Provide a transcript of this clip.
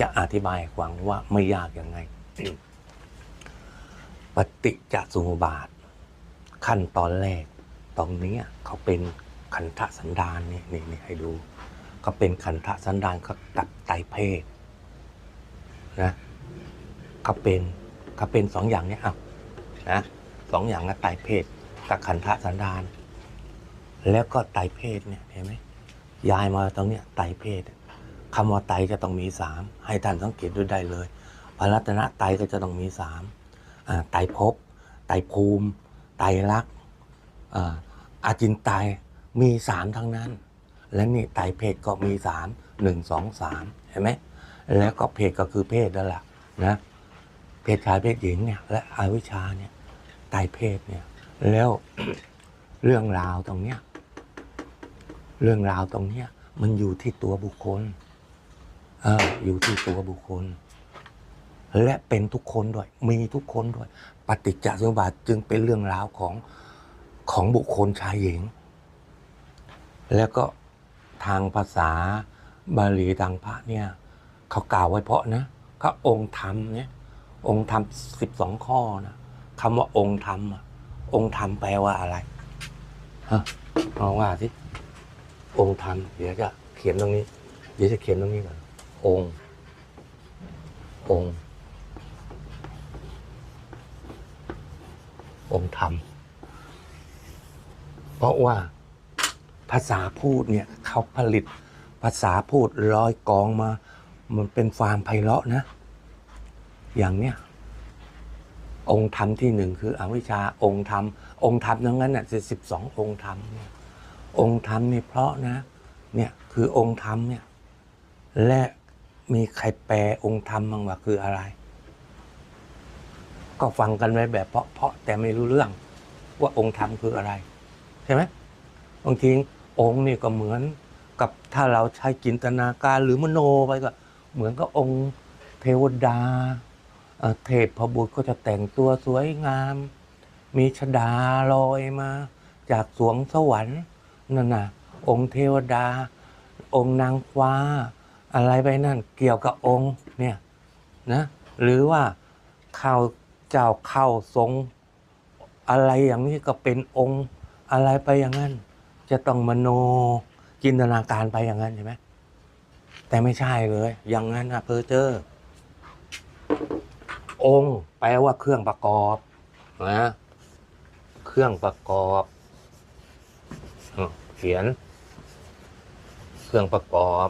จะอธิบายฟังว่าไม่ยากยังไง ปฏิจจสมุปบาท ขั้นตอนแรก ตรงนี้เขาเป็นขันธสันดานนี่นี่นี่ให้ดูเขาเป็นขันธสันดานเขาตัดไตเพศนะเขาเป็นเขาเป็นสองอย่างเนี้ยอะนะสองอย่างนะไตเพศกับขันธสันดาน แล้วก็ไตเพศเนี่ยเห็นไหมยายมาตรงเนี้ยไตเพศ คำว่าไตรจะต้องมีสามให้ท่านสังเกตดูได้เลยพระรัตนไตก็จะต้องมีสามไตภพไตภูมิ ไตรักอาจินไตมีสามทั้งนั้น และนี่ไตเพศก็มีสามหนึ่งสองสามเห็นไหมแล้วก็เพศก็คือเพศนั่นแหละนะเพศชายเพศหญิงเนี่ยและอวิชชาเนี่ยไตเพศเนี่ยแล้วเรื่องราวตรงเนี้ยเรื่องราวตรงเนี้ยมันอยู่ที่ตัวบุคคล เอออยู่ที่ตัวบุคคล และเป็นทุกคนด้วย มีทุกคนด้วย ปฏิจจสมุปบาทจึงเป็นเรื่องราวของของบุคคลชายหญิง แล้วก็ทางภาษาบาลีทางพระเนี่ยเขากล่าวไว้เพราะนะเขาองค์ธรรมเนี่ยองค์ธรรมสิบสองข้อนะคำว่าองค์ธรรมองค์ธรรมแปลว่าอะไรฮะลองว่าสิองค์ธรรมเดี๋ยวจะเขียนตรงนี้ เดี๋ยวจะเขียนตรงนี้ก่อน องค์ องค์ องค์ธรรม เพราะว่าภาษาพูดเนี่ยเขาผลิตภาษาพูดร้อยกองมา มันเป็นฟาร์มไพเราะนะ อย่างเนี้ยองค์ธรรมที่หนึ่งคืออวิชชาองค์ธรรม องค์ธรรมทั้งนั้นน่ะสิบสององค์ธรรมเนี่ยองค์ธรรมนี่เพราะนะ เนี่ยคือองค์ธรรมเนี่ยและ มีใครแปลองค์ธรรมบ้างว่าคืออะไร ก็ฟังกันไว้แบบเพาะเพาะแต่ไม่รู้เรื่อง ว่าองค์ธรรมคืออะไร ใช่ไหมบางทีองค์นี่ก็เหมือนกับถ้าเราใช้จินตนาการหรือมโนไปก็ เหมือนกับองค์เทวดาเอ่อเทพพบุตรก็จะแต่งตัวสวยงาม มีชดาลอยมา จากสวงสวรรค์นั่นน่ะองค์เทวดา องค์นางฟ้า อะไรไปนั่นเกี่ยวกับองค์เนี่ยนะหรือว่าข้าวเจ้าเข้าทรง อะไรอย่างนี้ก็เป็นองค์อะไรไปอย่างนั้น จะต้องมโนจินตนาการไปอย่างนั้นใช่ไหมแต่ไม่ใช่เลย อย่างนั้นนะเพอเจอร์องค์แปลว่าเครื่องประกอบนะเครื่องประกอบ เขียน เครื่องประกอบ